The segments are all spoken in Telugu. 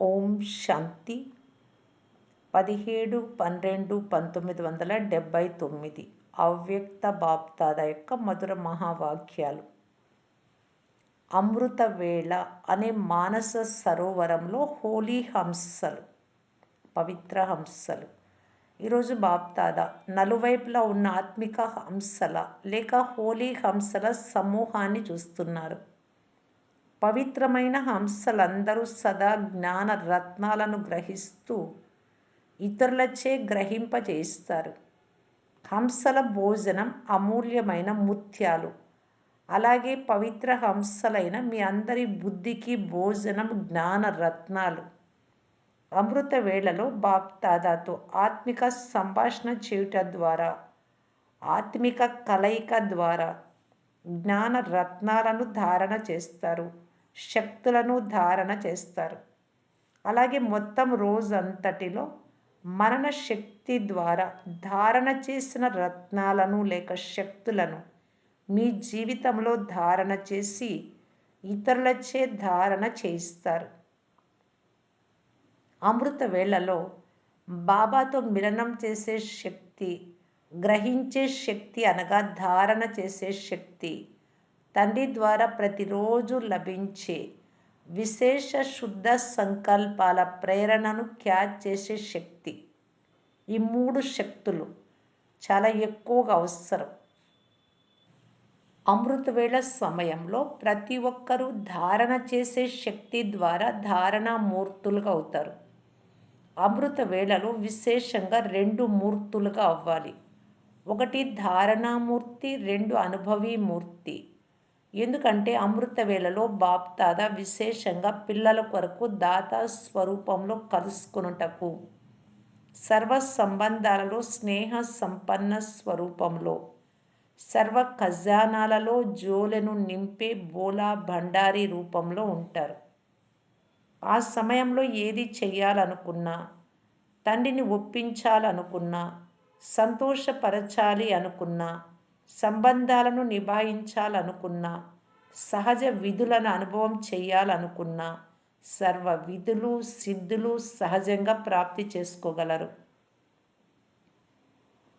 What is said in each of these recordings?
ఓం శాంతి. పదిహేడు పన్నెండు పంతొమ్మిది వందల డెబ్భై తొమ్మిది. అవ్యక్త బాప్దాద యొక్క మధుర మహావాక్యాలు. అమృత వేళ అనే మానస సరోవరంలో హోలీ హంసలు పవిత్ర హంసలు. ఈరోజు బాప్దాద నలువైపులా ఉన్న ఆత్మిక హంసల లేక హోలీ హంసల సమూహాన్ని చూస్తున్నారు. పవిత్రమైన హంసలందరూ సదా జ్ఞాన రత్నాలను గ్రహిస్తూ ఇతరులచే గ్రహింపజేస్తారు. హంసల భోజనం అమూల్యమైన ముత్యాలు. అలాగే పవిత్ర హంసలైన మీ అందరి బుద్ధికి భోజనం జ్ఞాన రత్నాలు అమృత వేళలో బాప్తాదాతో ఆత్మిక సంభాషణ చేయుట ద్వారా ఆత్మిక కలయిక ద్వారా జ్ఞాన రత్నాలను ధారణ చేస్తారు. శక్తులను ధారణ చేస్తారు. అలాగే మొత్తం రోజంతటిలో మరణ శక్తి ద్వారా ధారణ చేసిన రత్నాలను లేక శక్తులను మీ జీవితంలో ధారణ చేసి ఇతరులచే ధారణ చేయిస్తారు. అమృత వేళలో బాబాతో మిలనం చేసే శక్తి గ్రహించే శక్తి అనగా ధారణ చేసే శక్తి. తండ్రి ద్వారా ప్రతిరోజు లభించే విశేష శుద్ధ సంకల్పాల ప్రేరణను క్యాచ్ చేసే శక్తి. ఈ మూడు శక్తులు చాలా ఎక్కువగా అవసరం. అమృతవేళ సమయంలో ప్రతి ఒక్కరూ ధారణ చేసే శక్తి ద్వారా ధారణా మూర్తులుగా అవుతారు. అమృత వేళలో విశేషంగా రెండు మూర్తులుగా అవ్వాలి. ఒకటి ధారణామూర్తి రెండు అనుభవీ మూర్తి ఎందుకంటే అమృత వేళలో బాప్తాద విశేషంగా పిల్లల కొరకు దాత స్వరూపంలో కలుసుకొనుటకు సర్వ సంబంధాలలో స్నేహ సంపన్న స్వరూపంలో సర్వ ఖజానాలలో జోలెను నింపే బోలా భండారి రూపంలో ఉంటారు. ఆ సమయంలో ఏది చెయ్యాలనుకున్నా తండ్రిని ఒప్పించాలనుకున్నా సంతోషపరచాలి అనుకున్నా సంబంధాలను నిభాయించాలనుకున్నా సహజ విధులను అనుభవం చేయాలనుకున్నా సర్వ విధులు సిద్ధులు సహజంగా ప్రాప్తి చేసుకోగలరు.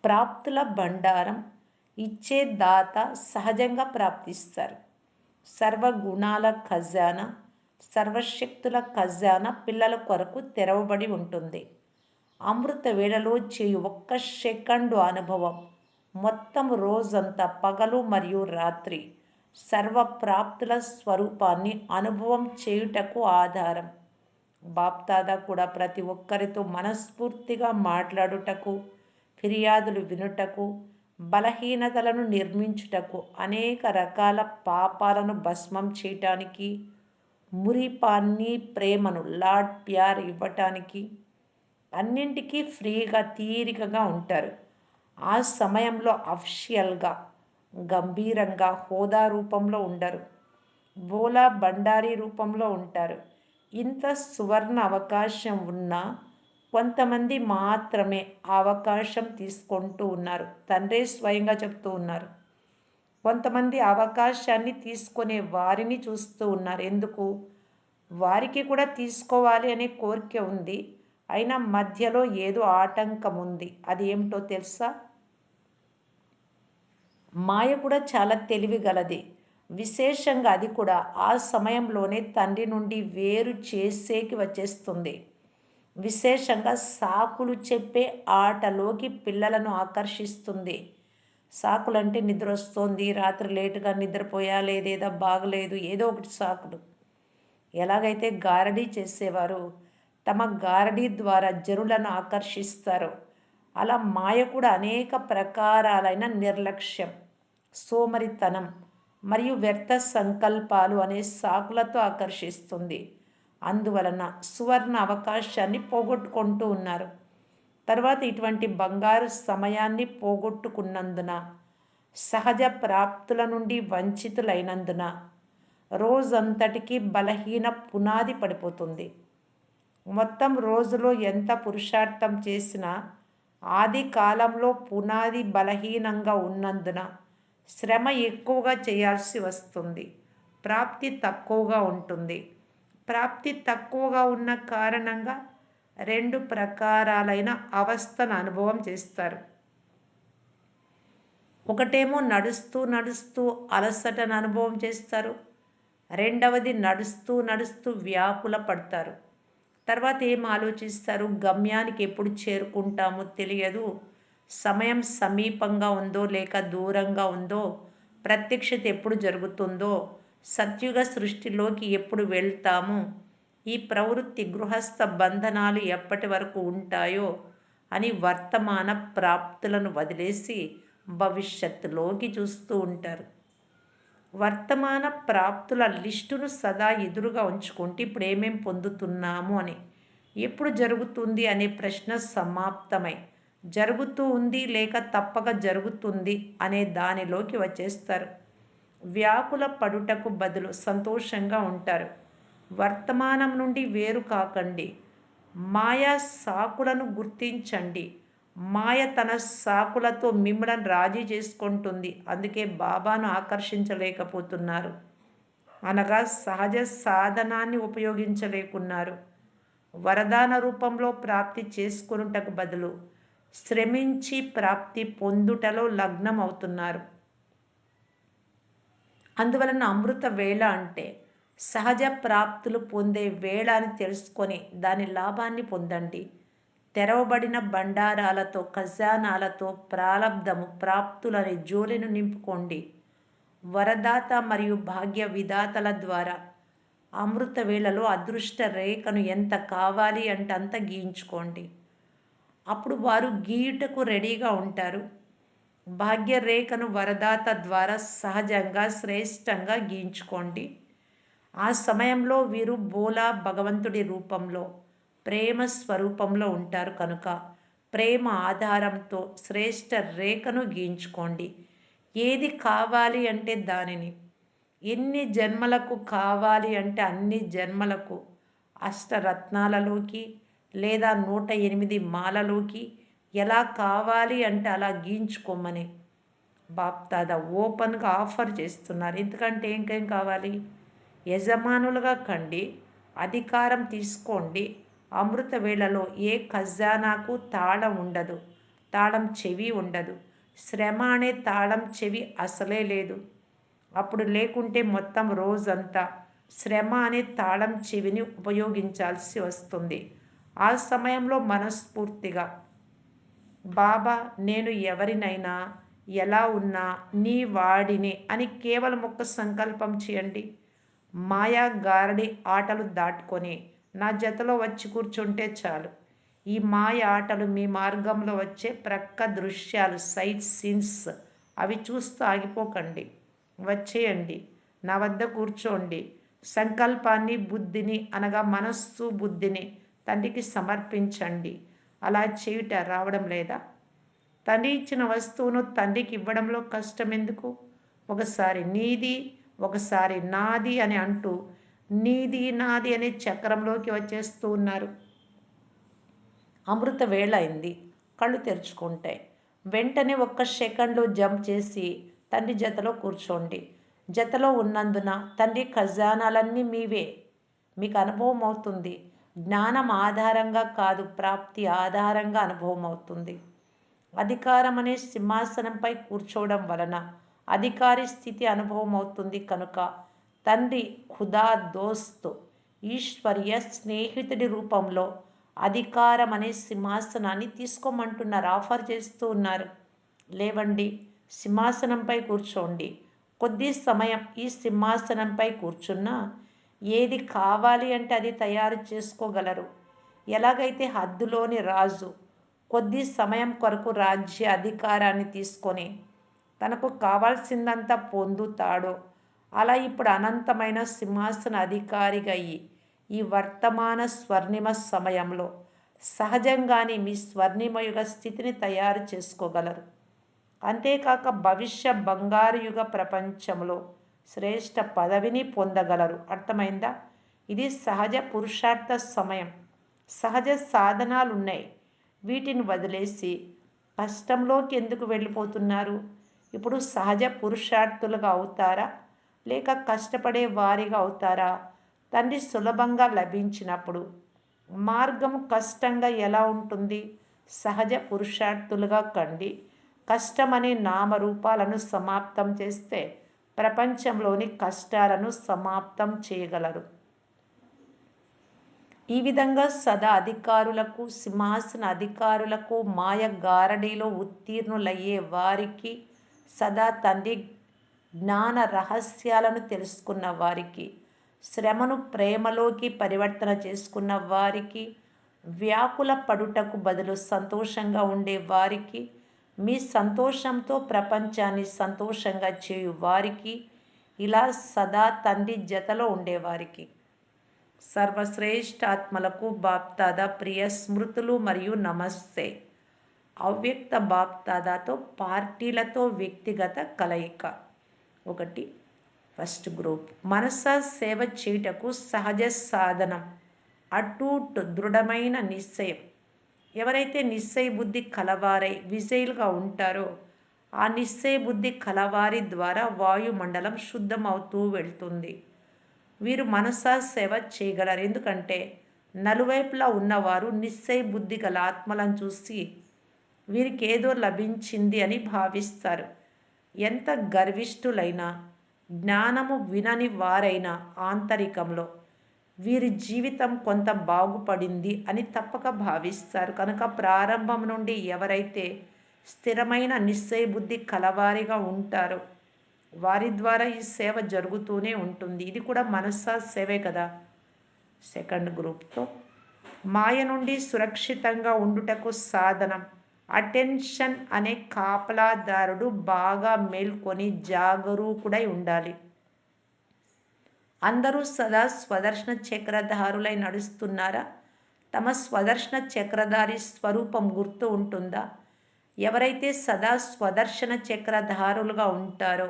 ప్రాప్తుల భండారం ఇచ్చే దాత సహజంగా ప్రాప్తిస్తారు. సర్వ గుణాల ఖజానా సర్వశక్తుల ఖజానా పిల్లల కొరకు తెరవబడి ఉంటుంది. అమృత వేళలో చేయు ఒక్క సెకండు అనుభవం మొత్తం రోజంతా పగలు మరియు రాత్రి సర్వప్రాప్తుల స్వరూపాన్ని అనుభవం చేయుటకు ఆధారం. బాప్దాదా కూడా ప్రతి ఒక్కరితో మనస్ఫూర్తిగా మాట్లాడుటకు ఫిర్యాదులు వినుటకు బలహీనతలను నిర్మించుటకు అనేక రకాల పాపాలను భస్మం చేయటానికి మురిపాన్ని ప్రేమను లాడ్ ప్యార్ ఇవ్వటానికి అన్నింటికీ ఫ్రీగా తీరికగా ఉంటారు. ఆ సమయంలో అఫ్షియల్గా గంభీరంగా హోదా రూపంలో ఉండరు. బోలా బండారీ రూపంలో ఉంటారు. ఇంత సువర్ణ అవకాశం ఉన్నా కొంతమంది మాత్రమే ఆ అవకాశం తీసుకుంటూ ఉన్నారు. తండ్రే స్వయంగా చెప్తూ ఉన్నారు. కొంతమంది అవకాశాన్ని తీసుకునే వారిని చూస్తూ ఉన్నారు. ఎందుకు? వారికి కూడా తీసుకోవాలి అనే కోరిక ఉంది. అయినా మధ్యలో ఏదో ఆటంకం ఉంది అది ఏమిటో తెలుసా? మాయ కూడా చాలా తెలివి గలది విశేషంగా అది కూడా ఆ సమయంలోనే తండ్రి నుండి వేరు చేసేకి వచ్చేస్తుంది. విశేషంగా సాకులు చెప్పే ఆటలోకి పిల్లలను ఆకర్షిస్తుంది. సాకులంటే నిద్ర వస్తుంది రాత్రి లేటుగా నిద్రపోయా లేదేదో బాగలేదు ఏదో ఒకటి సాకులు. ఎలాగైతే గారడీ చేసేవారు తమ గారడీ ద్వారా జనులను ఆకర్షిస్తారు. అలా మాయ కూడా అనేక ప్రకారాలైన నిర్లక్ష్యం సోమరితనం మరియు వ్యర్థ సంకల్పాలు అనే సాకులతో ఆకర్షిస్తుంది. అందువలన సువర్ణ అవకాశాన్ని పోగొట్టుకుంటూ ఉన్నారు. తర్వాత ఇటువంటి బంగారు సమయాన్ని పోగొట్టుకున్నందున సహజ ప్రాప్తుల నుండి వంచితులైనందున రోజంతటికి బలహీన పునాది పడిపోతుంది. మొత్తం రోజులో ఎంత పురుషార్థం చేసినా ఆది కాలంలో పునాది బలహీనంగా ఉన్నందున శ్రమ ఎక్కువగా చేయాల్సి వస్తుంది. ప్రాప్తి తక్కువగా ఉంటుంది. ప్రాప్తి తక్కువగా ఉన్న కారణంగా రెండు ప్రకారాలైన అవస్థను అనుభవం చేస్తారు. ఒకటేమో నడుస్తూ నడుస్తూ అలసటను అనుభవం చేస్తారు. రెండవది నడుస్తూ నడుస్తూ వ్యాకుల పడతారు. తర్వాత ఏం ఆలోచిస్తారు? గమ్యానికి ఎప్పుడు చేరుకుంటామో తెలియదు. సమయం సమీపంగా ఉందో లేక దూరంగా ఉందో ప్రత్యక్షత ఎప్పుడు జరుగుతుందో సత్యుగ సృష్టిలోకి ఎప్పుడు వెళ్తాము ఈ ప్రవృత్తి గృహస్థ బంధనాలు ఎప్పటి వరకు ఉంటాయో అని వర్తమాన ప్రాప్తులను వదిలేసి భవిష్యత్తులోకి చూస్తూ ఉంటారు. వర్తమాన ప్రాప్తుల లిస్టును సదా ఎదురుగా ఉంచుకుంటే ఇప్పుడు ఏమేం పొందుతున్నాము అని. ఎప్పుడు జరుగుతుంది అనే ప్రశ్న సమాప్తమై జరుగుతూ ఉంది లేక తప్పక జరుగుతుంది అనే దానిలోకి వచ్చేస్తారు. వ్యాకుల పడుటకు బదులు సంతోషంగా ఉంటారు. వర్తమానం నుండి వేరు కాకండి. మాయా సాకులను గుర్తించండి. మాయ తన సాకులతో మిమ్మల్ని రాజీ చేసుకుంటుంది. అందుకే బాబాను ఆకర్షించలేకపోతున్నారు. అనగా సహజ సాధనాన్ని ఉపయోగించలేకున్నారు. వరదాన రూపంలో ప్రాప్తి చేసుకున్నటకు బదులు శ్రమించి ప్రాప్తి పొందుటలో లగ్నం అవుతున్నారు అందువలన అమృత వేళ అంటే సహజ ప్రాప్తులు పొందే వేళ అని తెలుసుకొని దాని లాభాన్ని పొందండి. తెరవబడిన బండారాలతో ఖజానాలతో ప్రాలబ్ధము. ప్రాప్తులని జోలిని నింపుకోండి. వరదాత మరియు భాగ్య విధాతల ద్వారా అమృత వేళలో అదృష్ట రేఖను ఎంత కావాలి అంటే అంత గీయించుకోండి. అప్పుడు వారు గీయుటకు రెడీగా ఉంటారు. భాగ్య రేఖను వరదాత ద్వారా సహజంగా శ్రేష్టంగా గీయించుకోండి. ఆ సమయంలో వీరు బోలా భగవంతుడి రూపంలో ప్రేమ స్వరూపంలో ఉంటారు కనుక ప్రేమ ఆధారంతో శ్రేష్ట రేఖను గీయించుకోండి. ఏది కావాలి అంటే దానిని. ఎన్ని జన్మలకు కావాలి అంటే అన్ని జన్మలకు అష్టరత్నాలలోకి లేదా నూట ఎనిమిది మాలలోకి ఎలా కావాలి అంటే అలా గీయించుకోమని బాప్తాద ఓపెన్గా ఆఫర్ చేస్తున్నారు. ఎందుకంటే ఇంకేం కావాలి? యజమానులుగా కండి అధికారం తీసుకోండి అమృత వేళలో ఏ ఖజానాకు తాళం ఉండదు. తాళం చెవి ఉండదు. శ్రమ అనే తాళం చెవి అసలే లేదు. అప్పుడు లేకుంటే మొత్తం రోజంతా శ్రమ అనే తాళం చెవిని ఉపయోగించాల్సి వస్తుంది. ఆ సమయంలో మనస్ఫూర్తిగా బాబా నేను ఎవరినైనా ఎలా ఉన్నా నీ వాడిని అని కేవలం ఒక సంకల్పం చేయండి. మాయా గారడి ఆటలు దాటుకొని నా జతలో వచ్చి కూర్చుంటే చాలు. ఈ మాయ ఆటలు మీ మార్గంలో వచ్చే ప్రక్క దృశ్యాలు సైట్ సీన్స్ అవి చూస్తూ ఆగిపోకండి. వచ్చేయండి. నా వద్ద కూర్చోండి. సంకల్పాన్ని బుద్ధిని అనగా మనస్సు బుద్ధిని తండ్రికి సమర్పించండి. అలా చేయుట రావడం లేదా? తండ్రి ఇచ్చిన వస్తువును తండ్రికి ఇవ్వడంలో కష్టం ఎందుకు? ఒకసారి నీది ఒకసారి నాది అని అంటూ నీది నాది అనే చక్రంలోకి వచ్చేస్తూ ఉన్నారు. అమృత వేళ అయింది కళ్ళు తెరుచుకుంటాయి వెంటనే ఒక్క సెకండ్లో జంప్ చేసి తండ్రి జతలో కూర్చోండి. జతలో ఉన్నందున తండ్రి ఖజానాలన్నీ మీవే. మీకు అనుభవం అవుతుంది జ్ఞానం ఆధారంగా కాదు ప్రాప్తి ఆధారంగా అనుభవం అవుతుంది అధికారం అనే సింహాసనంపై కూర్చోవడం వలన అధికారి స్థితి అనుభవం అవుతుంది కనుక తండ్రి ఖుదా దోస్త్. ఈశ్వర్య స్నేహితుడి రూపంలో అధికారం అనే సింహాసనాన్ని తీసుకోమంటున్నారు. ఆఫర్ చేస్తూ ఉన్నారు. లేవండి సింహాసనంపై కూర్చోండి. కొద్ది సమయం ఈ సింహాసనంపై కూర్చున్నా ఏది కావాలి అంటే అది తయారు చేసుకోగలరు. ఎలాగైతే హద్దులోని రాజు కొద్ది సమయం కొరకు రాజ్య అధికారాన్ని తీసుకొని తనకు కావాల్సిందంతా పొందుతాడో అలా ఇప్పుడు అనంతమైన సింహాసన అధికారిగా అయ్యి ఈ వర్తమాన స్వర్ణిమ సమయంలో సహజంగానే మీ స్వర్ణిమయుగ స్థితిని తయారు చేసుకోగలరు. అంతేకాక భవిష్య బంగారు యుగ ప్రపంచంలో శ్రేష్ట పదవిని పొందగలరు. అర్థమైందా? ఇది సహజ పురుషార్థ సమయం. సహజ సాధనాలు ఉన్నాయి వీటిని వదిలేసి కష్టంలోకి ఎందుకు వెళ్ళిపోతున్నారు? ఇప్పుడు సహజ పురుషార్థులుగా అవుతారా? లేక కష్టపడే వారిగా అవుతారా? తండ్రి సులభంగా లభించినప్పుడు మార్గం కష్టంగా ఎలా ఉంటుంది? సహజ పురుషార్థులుగా కండి. కష్టమనే నామరూపాలను సమాప్తం చేస్తే ప్రపంచంలోని కష్టాలను సమాప్తం చేయగలరు. ఈ విధంగా సదా అధికారులకు సింహాసన అధికారులకు మాయ గారడీలో ఉత్తీర్ణులయ్యే వారికి సదా తండ్రి జ్ఞాన రహస్యాలను తెలుసుకున్న వారికి శ్రమను ప్రేమలోకి పరివర్తన చేసుకున్న వారికి వ్యాకుల పడుటకు బదులు సంతోషంగా ఉండే వారికి మీ సంతోషంతో ప్రపంచాన్ని సంతోషంగా చేయు వారికి ఇలా సదా తండ్రి జతలో ఉండేవారికి సర్వశ్రేష్ఠాత్మలకు బాప్తాద ప్రియ స్మృతులు మరియు నమస్తే. అవ్యక్త బాప్తాదాతో పార్టీలతో వ్యక్తిగత కలయిక. ఒకటి. First group. మనస సేవ చేయుటకు సహజ సాధనం. అటూట్ దృఢమైన నిశ్చయం. ఎవరైతే నిశ్చయ బుద్ధి కలవారై విజయులుగా ఉంటారో ఆ నిశ్చయ బుద్ధి కలవారి ద్వారా వాయుమండలం శుద్ధమవుతూ వెళ్తుంది. వీరు మనసా సేవ చేయగలరు. ఎందుకంటే నలువైపులా ఉన్నవారు నిశ్చయ బుద్ధి గల ఆత్మలను చూసి వీరికి ఏదో లభించింది అని భావిస్తారు. ఎంత గర్విష్ఠులైనా జ్ఞానము వినని వారైనా ఆంతరికంలో వీరి జీవితం కొంత బాగుపడింది అని తప్పక భావిస్తారు. కనుక ప్రారంభం నుండి ఎవరైతే స్థిరమైన నిశ్చయ బుద్ధి కలవారిగా ఉంటారో వారి ద్వారా ఈ సేవ జరుగుతూనే ఉంటుంది. ఇది కూడా మనస్సా సేవే కదా? సెకండ్ గ్రూప్తో మాయ నుండి సురక్షితంగా ఉండుటకు సాధనం. అటెన్షన్ అనే కాపలాదారుడు బాగా మేల్కొని జాగరూకుడై ఉండాలి. అందరూ సదా స్వదర్శన చక్రధారులై నడుస్తున్నారా? తమ స్వదర్శన చక్రధారి స్వరూపం గుర్తు ఉంటుందా? ఎవరైతే సదా స్వదర్శన చక్రధారులుగా ఉంటారో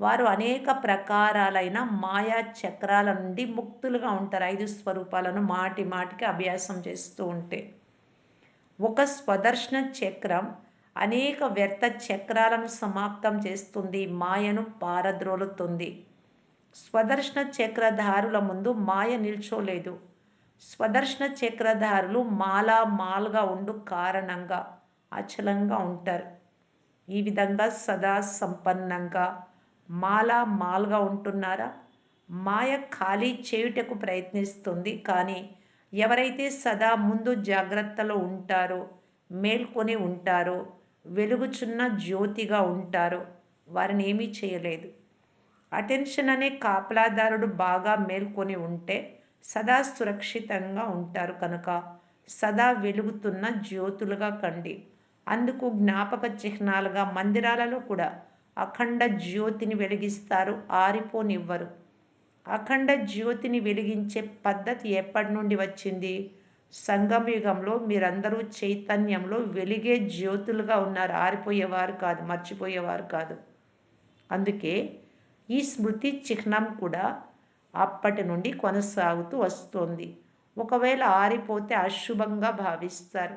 వారు అనేక ప్రకారాలైన మాయా చక్రాల నుండి ముక్తులుగా ఉంటారు. ఐదు స్వరూపాలను మాటి మాటికి అభ్యాసం చేస్తూ ఉంటే. ఒక స్వదర్శన చక్రం అనేక వ్యర్థ చక్రాలను సమాప్తం చేస్తుంది మాయను పారద్రోలుతుంది. స్వదర్శన చక్రధారుల ముందు మాయ నిల్చోలేదు. స్వదర్శన చక్రధారులు మాలా మాల్గా ఉండు కారణంగా అచలంగా ఉంటారు. ఈ విధంగా సదా సంపన్నంగా మాలా మాల్గా ఉంటున్నారా? మాయ ఖాళీ చేయుటకు ప్రయత్నిస్తుంది కానీ ఎవరైతే సదా ముందు జాగ్రత్తలో ఉంటారో మేల్కొని ఉంటారో వెలుగుచున్న జ్యోతిగా ఉంటారో వారిని ఏమీ చేయలేదు. అటెన్షన్ అనే కాపలాదారుడు బాగా మేల్కొని ఉంటే సదా సురక్షితంగా ఉంటారు కనుక సదా వెలుగుతున్న జ్యోతులుగా కండి. అందుకు జ్ఞాపక చిహ్నాలుగా మందిరాలలో కూడా అఖండ జ్యోతిని వెలిగిస్తారు ఆరిపోనివ్వరు. అఖండ జ్యోతిని వెలిగించే పద్ధతి ఎప్పటి నుండి వచ్చింది? సంగమయుగంలో మీరందరూ చైతన్యంలో వెలిగే జ్యోతులుగా ఉన్నారు. ఆరిపోయేవారు కాదు మర్చిపోయేవారు కాదు. అందుకే ఈ స్మృతి చిహ్నం కూడా అప్పటి నుండి కొనసాగుతూ వస్తోంది. ఒకవేళ ఆరిపోతే అశుభంగా భావిస్తారు.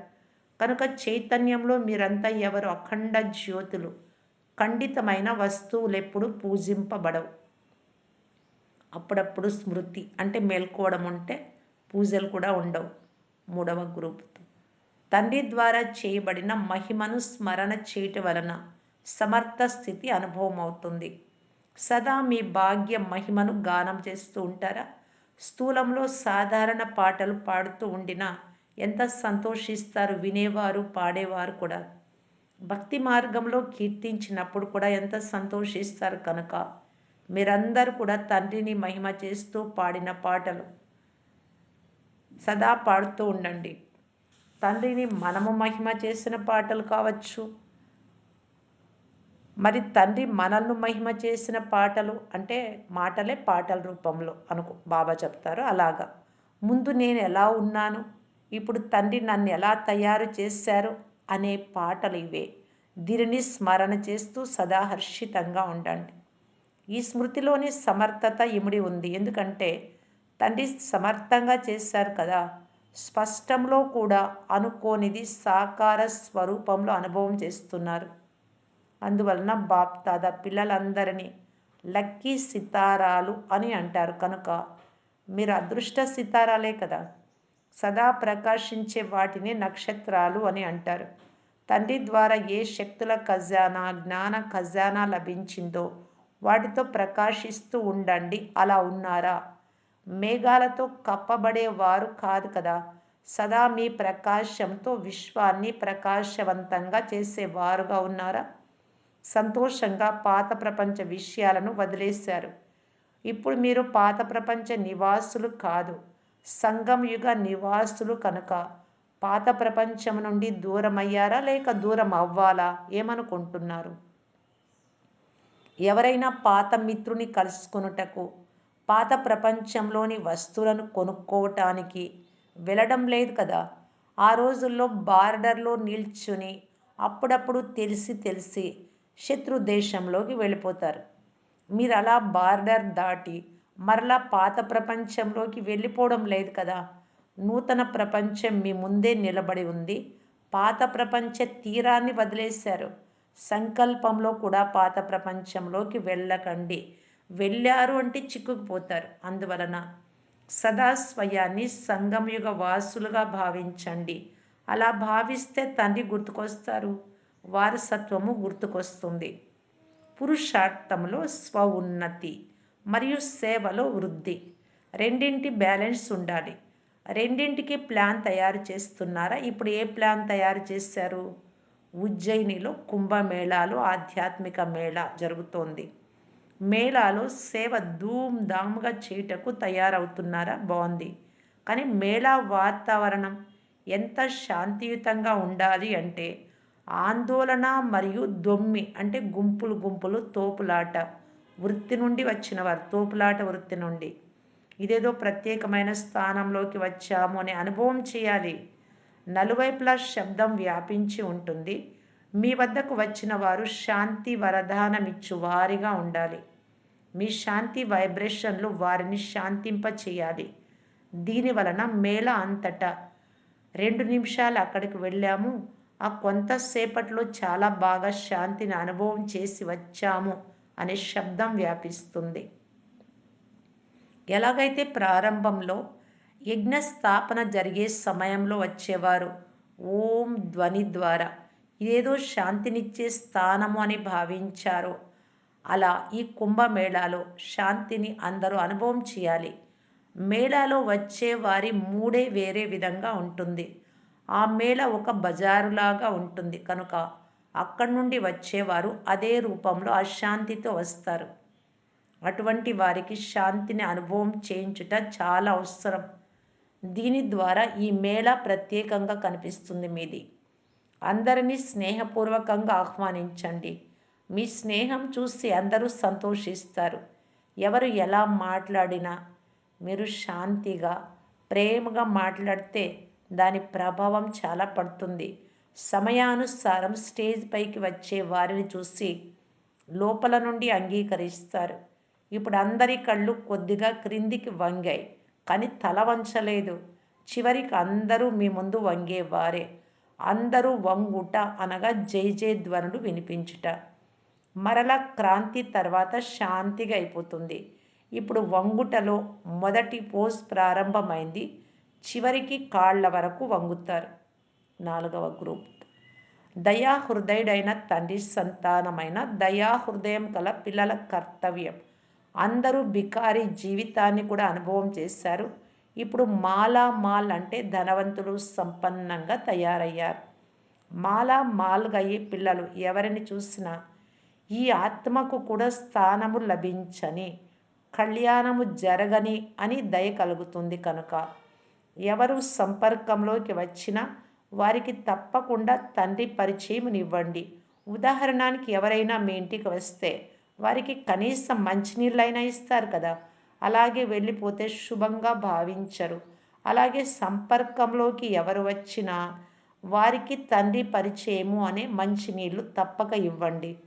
కనుక చైతన్యంలో మీరంతా ఎవరు? అఖండ జ్యోతులు. ఖండితమైన వస్తువులు ఎప్పుడు పూజింపబడవు. అప్పుడప్పుడు స్మృతి అంటే మేల్కోవడం ఉంటే పూజలు కూడా ఉండవు. మూడవ గ్రూప్ తండ్రి ద్వారా చేయబడిన మహిమను స్మరణ చేయటం వలన సమర్థ స్థితి అనుభవం అవుతుంది సదా మీ భాగ్య మహిమను గానం చేస్తూ ఉంటారా? స్థూలంలో సాధారణ పాటలు పాడుతూ ఉండినా ఎంత సంతోషిస్తారు వినేవారు పాడేవారు కూడా. భక్తి మార్గంలో కీర్తించినప్పుడు కూడా ఎంత సంతోషిస్తారు కనుక? మీరందరూ కూడా తండ్రిని మహిమ చేస్తూ పాడిన పాటలు సదా పాడుతూ ఉండండి. తండ్రిని మనము మహిమ చేసిన పాటలు కావచ్చు. మరి తండ్రి మనల్ని మహిమ చేసిన పాటలు అంటే మాటలే పాటల రూపంలో అనుకో బాబా చెప్తారు అలాగా. ముందు నేను ఎలా ఉన్నాను? ఇప్పుడు తండ్రి నన్ను ఎలా తయారు చేశారు? అనే పాటలు ఇవే. దీనిని స్మరణ చేస్తూ సదా హర్షితంగా ఉండండి. ఈ స్మృతిలోని సమర్థత ఇమిడి ఉంది. ఎందుకంటే తండ్రి సమర్థంగా చేశారు కదా. స్పష్టంలో కూడా అనుకోనిది సాకార స్వరూపంలో అనుభవం చేస్తున్నారు. అందువలన బాప్తాద పిల్లలందరినీ లక్కీ సితారాలు అని అంటారు. కనుక మీరు అదృష్ట సితారాలే కదా. సదా ప్రకాశించే వాటిని నక్షత్రాలు అని అంటారు. తండ్రి ద్వారా ఏ శక్తుల ఖజానా జ్ఞాన ఖజానా లభించిందో వాటితో ప్రకాశిస్తూ ఉండండి. అలా ఉన్నారా? మేఘాలతో కప్పబడేవారు కాదు కదా. సదా మీ ప్రకాశంతో విశ్వాన్ని ప్రకాశవంతంగా చేసేవారుగా ఉన్నారా? సంతోషంగా పాత ప్రపంచ విషయాలను వదిలేశారు. ఇప్పుడు మీరు పాత ప్రపంచ నివాసులు కాదు. సంగం యుగ నివాసులు కనుక పాత ప్రపంచం నుండి దూరమయ్యారా? లేక దూరం అవ్వాలా ఏమనుకుంటున్నారు? ఎవరైనా పాత మిత్రుని కలుసుకొనుటకు పాత ప్రపంచంలోని వస్తువులను కొనుక్కోవటానికి వెళ్ళడం లేదు కదా. ఆ రోజుల్లో బార్డర్లో నిల్చుని అప్పుడప్పుడు తెలిసి తెలిసి శత్రు దేశంలోకి వెళ్ళిపోతారు. మీరు అలా బార్డర్ దాటి మరలా పాత ప్రపంచంలోకి వెళ్ళిపోవడం లేదు కదా. నూతన ప్రపంచం మీ ముందే నిలబడి ఉంది. పాత ప్రపంచ తీరాన్ని వదిలేశారు. సంకల్పంలో కూడా పాత ప్రపంచంలోకి వెళ్ళకండి. వెళ్ళారు అంటే చిక్కుకుపోతారు. అందువలన సదా స్వయాన్ని సంగమయుగ వాసులుగా భావించండి. అలా భావిస్తే తండ్రి గుర్తుకొస్తారు. వారసత్వము గుర్తుకొస్తుంది. పురుషార్థంలో స్వ ఉన్నతి మరియు సేవలో వృద్ధి. రెండింటి బ్యాలెన్స్ ఉండాలి. రెండింటికి ప్లాన్ తయారు చేస్తున్నారా? ఇప్పుడు ఏ ప్లాన్ తయారు చేశారు? ఉజ్జయినిలో కుంభమేళాలో ఆధ్యాత్మిక మేళా జరుగుతోంది. మేళాలో సేవ ధూమ్ ధామ్గా చేయుటకు తయారవుతున్నారా? బాగుంది కానీ మేళా వాతావరణం ఎంత శాంతియుతంగా ఉండాలి అంటే ఆందోళన మరియు దొమ్మి అంటే గుంపులు గుంపులు తోపులాట వృత్తి నుండి వచ్చిన వారు తోపులాట వృత్తి నుండి. ఇదేదో ప్రత్యేకమైన స్థానంలోకి వచ్చాము అనే అనుభవం చేయాలి. నలువైపులా శబ్దం వ్యాపించి ఉంటుంది. మీ వద్దకు వచ్చిన వారు శాంతి వరదానమిచ్చు వారిగా ఉండాలి. మీ శాంతి వైబ్రేషన్లు వారిని శాంతింప చేయాలి దీని వలన మేళ అంతటా రెండు నిమిషాలు అక్కడికి వెళ్ళాము. ఆ కొంతసేపట్లో చాలా బాగా శాంతిని అనుభవం చేసి వచ్చాము అనే శబ్దం వ్యాపిస్తుంది. ఎలాగైతే ప్రారంభంలో యజ్ఞ స్థాపన జరిగే సమయంలో వచ్చేవారు. ఓం ధ్వని ద్వారా. ఇదేదో శాంతినిచ్చే స్థానము అని భావించారు. అలా ఈ కుంభమేళాలో శాంతిని అందరూ అనుభవం చేయాలి. మేళాలో వచ్చే వారి మూడే వేరే విధంగా ఉంటుంది. ఆ మేళ ఒక బజారులాగా ఉంటుంది. కనుక అక్కడి నుండి వచ్చేవారు అదే రూపంలో అశాంతితో వస్తారు. అటువంటి వారికి శాంతిని అనుభవం చేయించుట చాలా అవసరం. దీని ద్వారా ఈ మేళ ప్రత్యేకంగా కనిపిస్తుంది మీది. అందరినీ స్నేహపూర్వకంగా ఆహ్వానించండి. మీ స్నేహం చూసి అందరూ సంతోషిస్తారు. ఎవరు ఎలా మాట్లాడినా మీరు శాంతిగా ప్రేమగా మాట్లాడితే దాని ప్రభావం చాలా పడుతుంది. సమయానుసారం స్టేజ్ పైకి వచ్చే వారిని చూసి లోపల నుండి అంగీకరిస్తారు. ఇప్పుడు అందరి కళ్ళు కొద్దిగా క్రిందికి వంగాయి. కానీ తల వంచలేదు. చివరికి అందరూ మీ ముందు వంగేవారే. అందరూ వంగుట అనగా జై జయ ధ్వనులు వినిపించుట. మరల క్రాంతి తర్వాత శాంతిగా అయిపోతుంది. ఇప్పుడు వంగుటలో మొదటి పోజ్ ప్రారంభమైంది. చివరికి కాళ్ళ వరకు వంగుతారు. నాలుగవ గ్రూప్. దయాహృదయుడైన తండ్రి సంతానమైన దయాహృదయం గల పిల్లల కర్తవ్యం. అందరూ బికారి జీవితాన్ని కూడా అనుభవం చేశారు. ఇప్పుడు మాలా మాల్ అంటే ధనవంతులు సంపన్నంగా తయారయ్యారు. మాలా మాల్గా అయ్యే పిల్లలు ఎవరిని చూసినా ఈ ఆత్మకు కూడా స్థానము లభించని కళ్యాణము జరగని అని దయ కలుగుతుంది కనుక. ఎవరు సంపర్కంలోకి వచ్చినా వారికి తప్పకుండా తండ్రి పరిచయమునివ్వండి. ఉదాహరణకి ఎవరైనా మీ ఇంటికి వస్తే వారికి కనీసం మంచినీళ్ళైనా ఇస్తారు కదా. అలాగే వెళ్ళిపోతే శుభంగా భావించరు. అలాగే సంపర్కంలోకి ఎవరు వచ్చినా వారికి తండ్రి పరిచయము అనే మంచినీళ్ళు తప్పక ఇవ్వండి.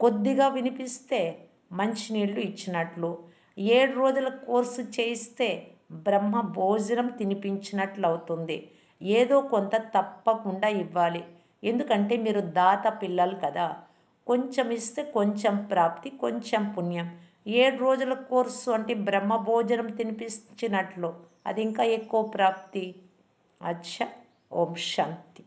కొద్దిగా వినిపిస్తే మంచినీళ్ళు ఇచ్చినట్లు ఏడు రోజుల కోర్సు చేయిస్తే బ్రహ్మ భోజనం తినిపించినట్లు అవుతుంది. ఏదో కొంత తప్పకుండా ఇవ్వాలి. ఎందుకంటే మీరు దాత పిల్లలు కదా. కొంచెం ఇస్తే కొంచెం ప్రాప్తి కొంచెం పుణ్యం. ఏడు రోజుల కోర్సు అంటే బ్రహ్మ భోజనం తినిపించినట్లు. అది ఇంకా ఎక్కువ ప్రాప్తి. అచ్చ ఓం శాంతి.